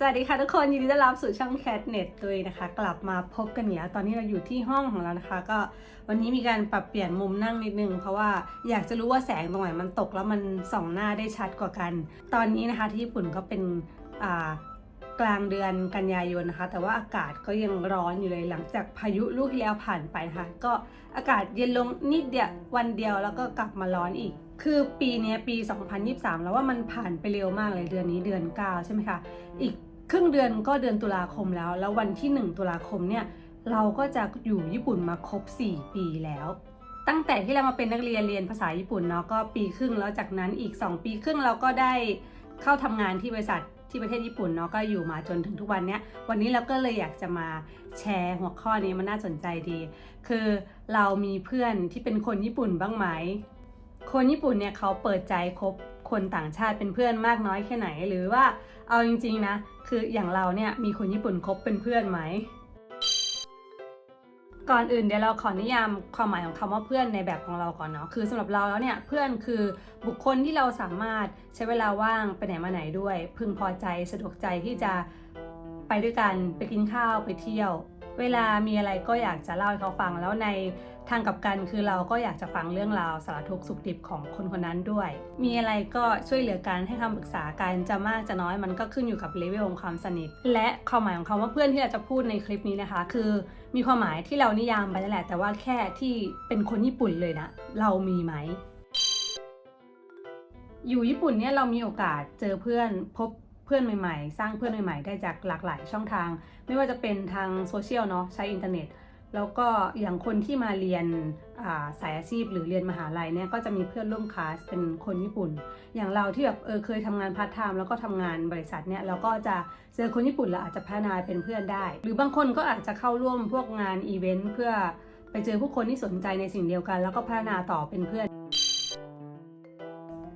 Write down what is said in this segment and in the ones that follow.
สวัสดีค่ะทุกคนยินดีต้อนรับสู่ช่อง Cat Net ตัวเองนะคะ กลับมาพบกันอีกแล้วตอนนี้เราอยู่ที่ห้องของเรานะคะ ก็วันนี้มีการปรับเปลี่ยนมุมนั่งนิดนึง เพราะว่าอยากจะรู้ว่าแสงตรงไหนมันตกแล้วมันส่องหน้าได้ชัดกว่ากัน ตอนนี้นะคะที่ญี่ปุ่นก็เป็นอ่ากลางเดือนกันยายนนะคะ แต่ว่าอากาศก็ยังร้อนอยู่เลยหลังจากพายุลูกที่แล้วผ่านไปนะคะ ก็อากาศเย็นลงนิดเดียววันเดียวแล้วก็กลับมาร้อนอีก คือปีนี้ยปี 2023 แล้วว่ามันผ่านไปเร็วมากเลยเดือนนี้เดือน9ใช่ไหมคะอีก ครึ่งเดือนก็เดือนตุลาคมแล้ว แล้ววันที่ 1 ตุลาคมเนี่ยเราก็จะอยู่ญี่ปุ่นมาครบ 4 ปีแล้ว ตั้งแต่ที่เรามาเป็นนักเรียนเรียนภาษาญี่ปุ่นเนาะก็ปีครึ่งแล้วจากนั้นอีก 2 ปีครึ่งเราก็ได้เข้าทำงานที่บริษัทที่ประเทศญี่ปุ่นเนาะก็อยู่มาจนถึงทุกวันเนี้ยวันนี้เราก็เลยอยากจะมาแชร์หัวข้อนี้มันน่าสนใจดี คือเรามีเพื่อนที่เป็นคนญี่ปุ่นบ้างไหม คนญี่ปุ่นเนี่ยเขาเปิดใจคบคนต่างชาติเป็นเพื่อนมากน้อยแค่ไหน หรือว่าเอาจริงๆนะ คืออย่างเราเนี่ยมีคนญี่ปุ่นคบเป็นเพื่อนไหม ก่อนอื่นเดี๋ยวเราขอนิยามความหมายของคำว่าเพื่อนในแบบของเราก่อนเนาะ คือสำหรับเราแล้วเนี่ยเพื่อนคือบุคคลที่เราสามารถใช้เวลาว่างไปไหนมาไหนด้วย พึงพอใจสะดวกใจที่จะไปด้วยกันไปกินข้าวไปเที่ยว เวลามีอะไรก็อยากจะเล่าให้เขาฟังแล้วใน ทางกับกันคือเราก็อยากจะฟังเรื่องราวสารทุกข์สุขดิบของคนคนนั้นด้วย มีอะไรก็ช่วยเหลือกันให้คำปรึกษากันจะมากจะน้อยมันก็ขึ้นอยู่กับเลเวลของความสนิท และความหมายของคำว่าเพื่อนที่เราจะพูดในคลิปนี้นะคะ คือมีความหมายที่เรานิยามไปนั่นแหละ แต่ว่าแค่ที่เป็นคนญี่ปุ่นเลยนะเรามีไหมอยู่ญี่ปุ่นเนี่ยเรามีโอกาสเจอเพื่อนพบเพื่อนใหม่ๆ สร้างเพื่อนใหม่ๆ ได้จากหลากหลายช่องทาง ไม่ว่าจะเป็นทางโซเชียลเนาะใช้อินเทอร์เน็ต แล้วก็อย่างคนที่มาเรียนาสายอาชีพหรือเรียนมหาลัยเนี่ยก็จะมีเพื่อนร่วมคลาสเป็นคนญี่ปุ่น อย่างเราที่แบบเออเคยทำงานพาร์ทไทม์แล้วก็ทำงานบริษัทเนี่ยเราก็จะเจอคนญี่ปุ่นเราอาจจะพัฒนาเป็นเพื่อนได้ หรือบางคนก็อาจจะเข้าร่วมพวกงานอีเวนต์เพื่อไปเจอผู้คนที่สนใจในสิ่งเดียวกัน แล้วก็พัฒนาต่อเป็นเพื่อน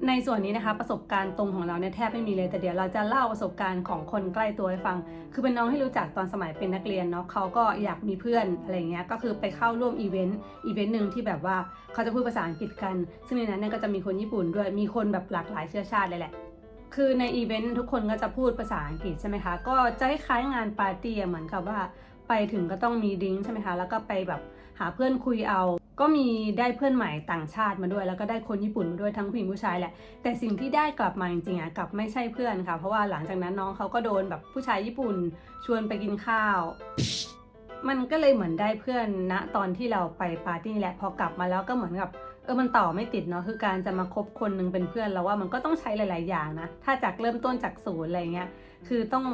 ในส่วนนี้นะคะประสบการณ์ตรงของเราเนี่ยแทบไม่มีเลยแต่เดี๋ยวเราจะเล่าประสบการณ์ของคนใกล้ตัวให้ฟัง คือเป็นน้องที่รู้จักตอนสมัยเป็นนักเรียนเนาะเขาก็อยากมีเพื่อนอะไรเงี้ยก็คือไปเข้าร่วมอีเวนต์อีเวนต์หนึ่งที่แบบว่าเขาจะพูดภาษาอังกฤษกัน ซึ่งในนั้นเนี่ยก็จะมีคนญี่ปุ่นด้วยมีคนแบบหลากหลายเชื้อชาติเลยแหละคือในอีเวนต์ทุกคนก็จะพูดภาษาอังกฤษใช่ไหมคะ ก็จะคล้ายงานปาร์ตี้เหมือนกับว่าไปถึงก็ต้องมีดริงใช่ไหมคะ แล้วก็ไปแบบาเพื่อนคุยเอา ก็มีได้เพื่อนใหม่ต่างชาติมาด้วย แล้วก็ได้คนญี่ปุ่นมาด้วยทั้งผู้หญิงผู้ชายแหละ แต่สิ่งที่ได้กลับมาจริงๆอะกลับไม่ใช่เพื่อนค่ะ เพราะว่าหลังจากนั้นน้องเขาก็โดนแบบผู้ชายญี่ปุ่นชวนไปกินข้าว มันก็เลยเหมือนได้เพื่อนณตอนที่เราไปปาร์ตี้แหละ พอกลับมาแล้วก็เหมือนกับเออ มันต่อไม่ติดเนาะ คือการจะมาคบคนหนึ่งเป็นเพื่อนเราว่ามันก็ต้องใช้หลาย ๆ อย่างนะ ถ้าจากเริ่มต้นจากศูนย์อะไรเงี้ย คือต้อง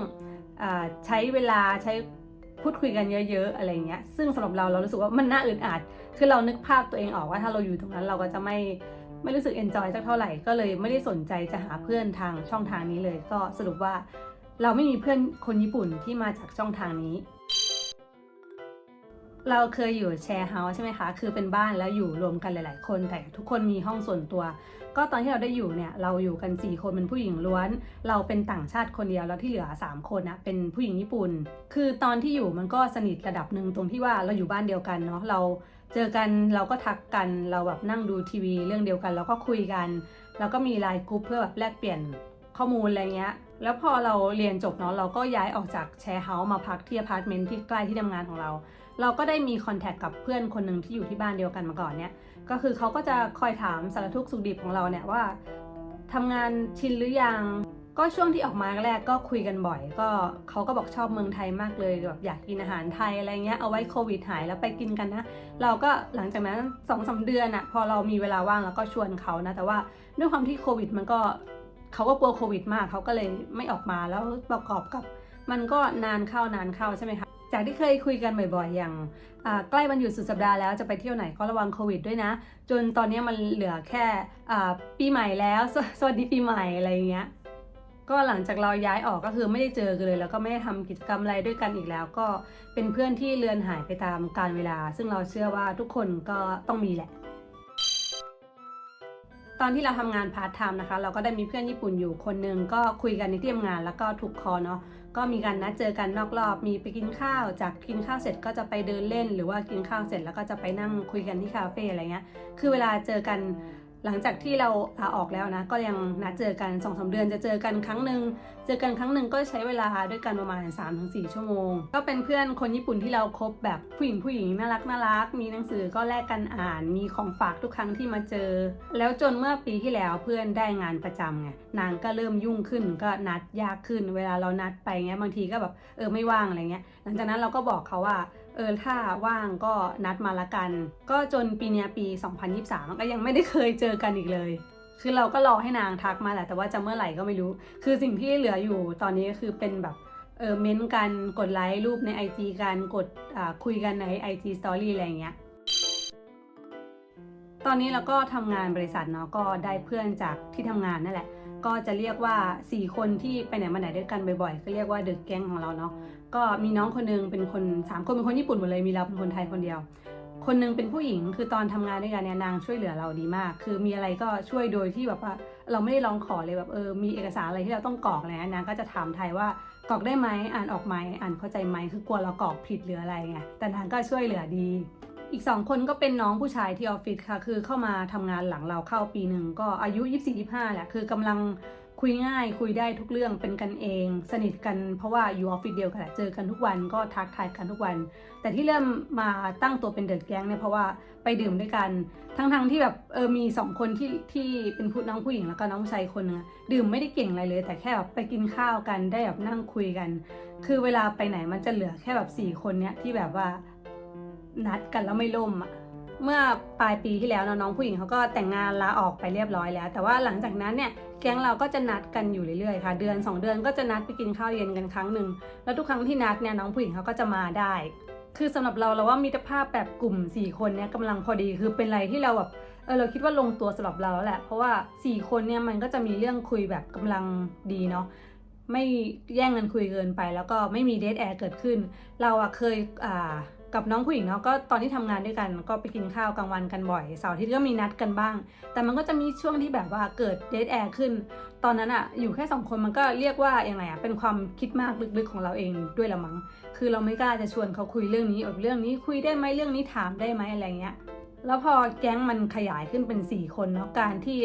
อใช้เวลาใช้ พูดคุยกันเยอะ ๆ อะไรเงี้ย ซึ่งสำหรับเราเรารู้สึกว่ามันน่าอึดอัด คือเรานึกภาพตัวเองออกว่าถ้าเราอยู่ตรงนั้นเราก็จะไม่ไม่รู้สึกเอนจอยสักเท่าไหร่ ก็เลยไม่ได้สนใจจะหาเพื่อนทางช่องทางนี้เลย ก็สรุปว่าเราไม่มีเพื่อนคนญี่ปุ่นที่มาจากช่องทางนี้ เราเคยอยู่แชร์เฮาส์ใช่ไหมคะ คือเป็นบ้านแล้วอยู่รวมกันหลาย ๆ คน แต่ทุกคนมีห้องส่วนตัว ก็ตอนที่เราได้อยู่เนี่ย เราอยู่กัน 4 คนเป็นผู้หญิงล้วน เราเป็นต่างชาติคนเดียว แล้วที่เหลือ 3 คนนะเป็นผู้หญิงญี่ปุ่น คือตอนที่อยู่มันก็สนิทระดับหนึ่งตรงที่ว่าเราอยู่บ้านเดียวกันเนาะ เราเจอกันเราก็ทักกัน เราแบบนั่งดูทีวี เรื่องเดียวกัน แล้วก็คุยกัน แล้วก็มีไลน์กรุ๊ปเพื่อแบบแลกเปลี่ยนข้อมูลอะไรเงี้ย แล้วพอเราเรียนจบเนาะเราก็ย้ายออกจากแชร์เฮาส์มาพักที่อพาร์ตเมนต์ที่ใกล้ที่ทำงานของเรา เราก็ได้มีคอนแทคกับเพื่อนคนหนึ่งที่อยู่ที่บ้านเดียวกันมาก่อนเนี่ยก็คือเขาก็จะคอยถามสารทุกสุขดิบของเราเนี่ยว่าทำงานชินหรือยังก็ช่วงที่ออกมาแรกก็คุยกันบ่อย ก็เขาก็บอกชอบเมืองไทยมากเลยแบบอยากกินอาหารไทยอะไรเงี้ยเอาไว้โควิดหายแล้วไปกินกันนะ เราก็หลังจากนั้นสองสาเดือนอะพอเรามีเวลาว่างเราก็ชวนเขานะแต่ว่าด้วยความที่โควิดมันก็ เขาก็กลัวโควิดมากเขาก็เลยไม่ออกมาแล้วประกอบกับ มันก็นานเข้านานเข้าใช่ไหมคะจากที่เคยคุยกันบ่อยๆ อย่างใกล้วันหยุดสุดสัปดาห์แล้วจะไปเที่ยวไหนก็ระวังโควิดด้วยนะ จนตอนนี้มันเหลือแค่ปีใหม่แล้วสวสวัสดีปีใหม่อะไรอย่างเงี้ยก็หลังจากเราย้ายออกก็คือไม่ได้เจอกันเลย แล้วก็ไม่ได้ทำกิจกรรมอะไรด้วยกันอีกแล้ว ก็เป็นเพื่อนที่เลือนหายไปตามกาลเวลา ซึ่งเราเชื่อว่าทุกคนก็ต้องมีแหละ ตอนที่เราทำงานพาร์ทไทม์นะคะ เราก็ได้มีเพื่อนญี่ปุ่นอยู่คนหนึ่งก็คุยกันในที่ทำงานแล้วก็ถูกคอเนาะก็มีการนัดเจอกันนอกรอบมีไปกินข้าว จากกินข้าวเสร็จก็จะไปเดินเล่น หรือว่ากินข้าวเสร็จแล้วก็จะไปนั่งคุยกันที่คาเฟ่อะไรเงี้ยคือเวลาเจอกัน หลังจากที่เราลาออกแล้วนะ ก็ยังนัดเจอกันสองสาเดือนจะเจอกันครั้งหนึ่งเจอกันครั้งหนึ่งก็ใช้เวลาด้วยกันประมาณ 3-4 ชั่วโมง ก็เป็นเพื่อนคนญี่ปุ่นที่เราคบแบบผู้หญิงผู้หญิงน่ารักน่ารัก มีหนังสือก็แลกกันอ่าน มีของฝากทุกครั้งที่มาเจอ แล้วจนเมื่อปีที่แล้วเพื่อนได้งานประจำไงนางก็เริ่มยุ่งขึ้นก็นัดยากขึ้น เวลาเรานัดไปเงี้ยบางทีก็แบบเออไม่ว่างอะไรเงี้ยหลังจากนั้นเราก็บอกเขาว่า เออถ้าว่างก็นัดมาละกัน ก็จนปีเนี้ยปี 2023 ก็ยังไม่ได้เคยเจอกันอีกเลย คือเราก็รอให้นางทักมาแหละแต่ว่าจะเมื่อไหร่ก็ไม่รู้ คือสิ่งที่เหลืออยู่ตอนนี้ก็คือเป็นแบบเออเม้นต์กันกดไลค์รูปใน IG กันกดอ่าคุยกันใน IG Story อะไรอย่างเงี้ยตอนนี้เราก็ทำงานบริษัทเนาะก็ได้เพื่อนจากที่ทำงานนั่นแหละ ก็จะเรียกว่า 4 คนที่ไปไหนมาไหนด้วยกันบ่อยๆก็เรียกว่าเดอะแก๊งของเราเนาะก็มีน้องคนหนึงเป็นคนสามคนเป็นคนญี่ปุ่นหมดเลยมีเราเป็นคนไทยคนเดียว คนหนึงเป็นผู้หญิงคือตอนทำงานด้วยกันเนี่ยนางช่วยเหลือเราดีมาก คือมีอะไรก็ช่วยโดยที่แบบว่าเราไม่ได้ร้องขอเลยแบบเออมีเอกสารอะไรที่เราต้องกรอกอะไรเงี้ยนางก็จะถามไทยว่ากรอกได้ไหมอ่านออกไหมอ่านเข้าใจไหมคือกลัวเรากรอกผิดหรืออะไรไงแต่นางก็ช่วยเหลือดี อีกสองคนก็เป็นน้องผู้ชายที่ออฟฟิศค่ะ คือเข้ามาทำงานหลังเราเข้าปีหนึ่งก็อายุ 24-25แหละ คือกำลังคุยง่ายคุยได้ทุกเรื่องเป็นกันเอง สนิทกันเพราะว่าอยู่ออฟฟิศเดียวกันเจอกันทุกวันก็ทักทายกันทุกวัน แต่ที่เริ่มมาตั้งตัวเป็นเดอะแก๊งเนี่ยเพราะว่าไปดื่มด้วยกัน ทั้งๆที่แบบเออมีสองคนที่ที่เป็นผู้น้องผู้หญิงแล้วก็น้องชายคนหนึงดื่มไม่ได้เก่งอะไรเลย แต่แค่แบบไปกินข้าวกันได้แบบนั่งคุยกัน คือเวลาไปไหนมันจะเหลือแค่แบบสี่คนเนี้ยที่แบบว่า นัดกันแล้วไม่ล่มอะเมื่อปลายปีที่แล้วน้องผู้หญิงเขาก็แต่งงานลาออกไปเรียบร้อยแล้ว แต่ว่าหลังจากนั้นเนี่ยแก๊งเราก็จะนัดกันอยู่เรื่อยๆค่ะ เดือน 2 เดือนก็จะนัดไปกินข้าวเย็นกันครั้งหนึ่งแล้วทุกครั้งที่นัดเนี่ยน้องผู้หญิงเขาก็จะมาได้ คือสำหรับเราเราว่ามิตรภาพแบบกลุ่ม 4 คนเนี่ยกำลังพอดีคือเป็นอะไรที่เราแบบเออเราคิดว่าลงตัวสำหรับเราแล้วแหละเพราะว่า 4 คนเนี่ยมันก็จะมีเรื่องคุยแบบกำลังดีเนาะไม่แย่งกันคุยเกินไป แล้วก็ไม่มีเดทแอร์เกิดขึ้น เราอะเคยอ่า กับน้องผู้หญิงเนาะก็ตอนที่ทำงานด้วยกันก็ไปกินข้าวกลางวันกันบ่อยเสาร์อาทิตย์ก็มีนัดกันบ้าง แต่มันก็จะมีช่วงที่แบบว่าเกิดเดทแอร์ขึ้น ตอนนั้นอะอยู่แค่สองคนมันก็เรียกว่าอยังไงอะเป็นความคิดมากลึกๆของเราเองด้วยละมั้งคือเราไม่กล้าจะชวนเขาคุยเรื่องนี้แบบเรื่องนี้คุยได้ไหมเรื่องนี้ถามได้ไหมอะไรเงี้ยแล้วพอแก๊งมันขยายขึ้นเป็น 4 คนเนาะการที่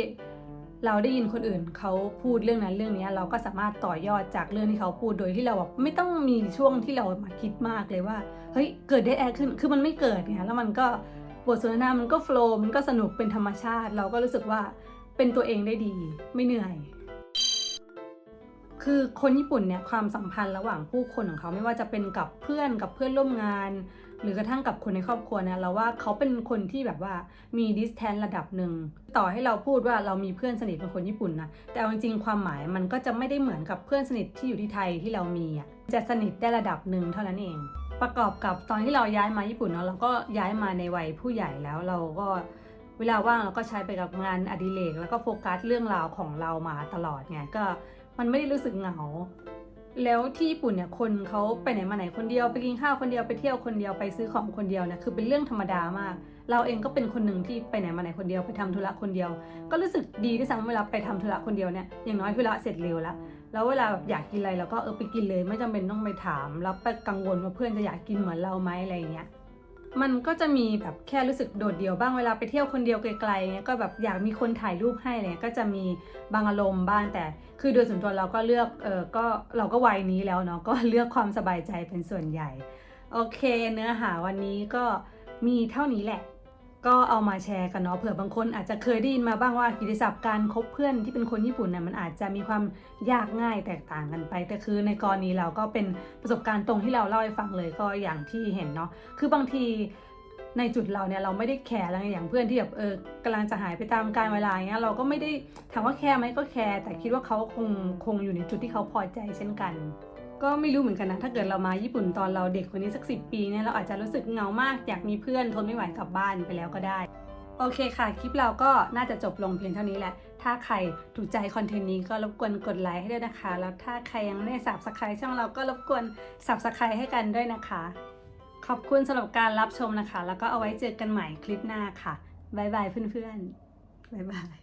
เราได้ยินคนอื่นเขาพูดเรื่องนั้นเรื่องนี้เราก็สามารถต่อยอดจากเรื่องที่เขาพูดโดยที่เราแบบไม่ต้องมีช่วงที่เรามาคิดมากเลยว่าเฮ้ยเกิดได้แอร์ขึ้นคือมันไม่เกิดไงแล้วมันก็บทสนทนามันก็โฟล์มันก็สนุกเป็นธรรมชาติ เราก็รู้สึกว่าเป็นตัวเองได้ดี ไม่เหนื่อย คือคนญี่ปุ่นเนี่ยความสัมพันธ์ระหว่างผู้คนของเขาไม่ว่าจะเป็นกับเพื่อนกับเพื่อนร่วมงาน หรือกระทั่งกับคนในครอบครัวเนี่ยเราว่าเขาเป็นคนที่แบบว่ามีดิสแทนระดับหนึ่งต่อให้เราพูดว่าเรามีเพื่อนสนิทเป็นคนญี่ปุ่นนะแต่เอาจริงๆความหมายมันก็จะไม่ได้เหมือนกับเพื่อนสนิทที่อยู่ที่ไทยที่เรามีอะจะสนิทได้ระดับหนึ่งเท่านั้นเอง ประกอบกับตอนที่เราย้ายมาญี่ปุ่นเนาะเราก็ย้ายมาในวัยผู้ใหญ่แล้วเราก็เวลาว่างเราก็ใช้ไปกับงานอดิเรกแล้วก็โฟกัสเรื่องราวของเรามาตลอดไงก็มันไม่ได้รู้สึกเหงา แล้วที่ญี่ปุ่นเนี่ยคนเขาไปไหนมาไหนคนเดียวไปกินข้าวคนเดียวไปเที่ยวคนเดียวไปซื้อของคนเดียวเนี่ยคือเป็นเรื่องธรรมดามาก เราเองก็เป็นคนหนึ่งที่ไปไหนมาไหนคนเดียวไปทำธุระคนเดียว ก็รู้สึกดีที่สังเวลาไปทำธุระคนเดียวเนี่ยอย่างน้อยธุระเสร็จเร็วแล้วแล้วเวลาแบบอยากกินอะไรเราก็เออไปกินเลย ไม่จำเป็นต้องไปถามแล้วไปกังวลว่าเพื่อนจะอยากกินเหมือนเราไหมอะไรอย่างเงี้ย มันก็จะมีแบบแค่รู้สึกโดดเดี่ยวบ้างเวลาไปเที่ยวคนเดียวไกลๆเนี้ยก็แบบอยากมีคนถ่ายรูปให้เลยก็จะมีบางอารมณ์บ้างแต่ คือโดยส่วนตัวเราก็เลือกเออก็เราก็วัยนี้แล้วเนาะก็เลือกความสบายใจเป็นส่วนใหญ่ โอเค เนื้อหาวันนี้ก็มีเท่านี้แหละ ก็เอามาแชร์กันเนาะเผื่อบางคนอาจจะเคยได้ยินมาบ้างว่ากิติศัพท์การคบเพื่อนที่เป็นคนญี่ปุ่นเนี่ยมันอาจจะมีความยากง่ายแตกต่างกันไป แต่คือในกรณีเราก็เป็นประสบการณ์ตรงที่เราเล่าให้ฟังเลยก็อย่างที่เห็นเนาะคือบางทีในจุดเราเนี่ยเราไม่ได้แคร์อะไรอย่างเพื่อนที่แบบเออกำลังจะหายไปตามการเวลาเงี้ยเราก็ไม่ได้ถามว่าแคร์ไหมก็แคร์แต่คิดว่าเขาคงคงอยู่ในจุดที่เขาพอใจเช่นกัน ก็ไม่รู้เหมือนกันนะ ถ้าเกิดเรามาญี่ปุ่นตอนเราเด็กกว่านี้สักสิปีเนี่ยเราอาจจะรู้สึกเหงามากอยากมีเพื่อนทนไม่ไหวกลับบ้านไปแล้วก็ได้ โอเคค่ะ คลิปเราก็น่าจะจบลงเพียงเท่านี้แหละ ถ้าใครถูกใจคอนเทนต์นี้ก็รบกวนกดไลค์ให้ด้วยนะคะ แล้วถ้าใครยังไม่ได้สับสไครช่องเราก็รบกวนสับสไครให้กันด้วยนะคะ ขอบคุณสำหรับการรับชมนะคะ แล้วก็เอาไว้เจอกันใหม่คลิปหน้าค่ะบ๊ายบายเพื่อนๆบ๊ายบาย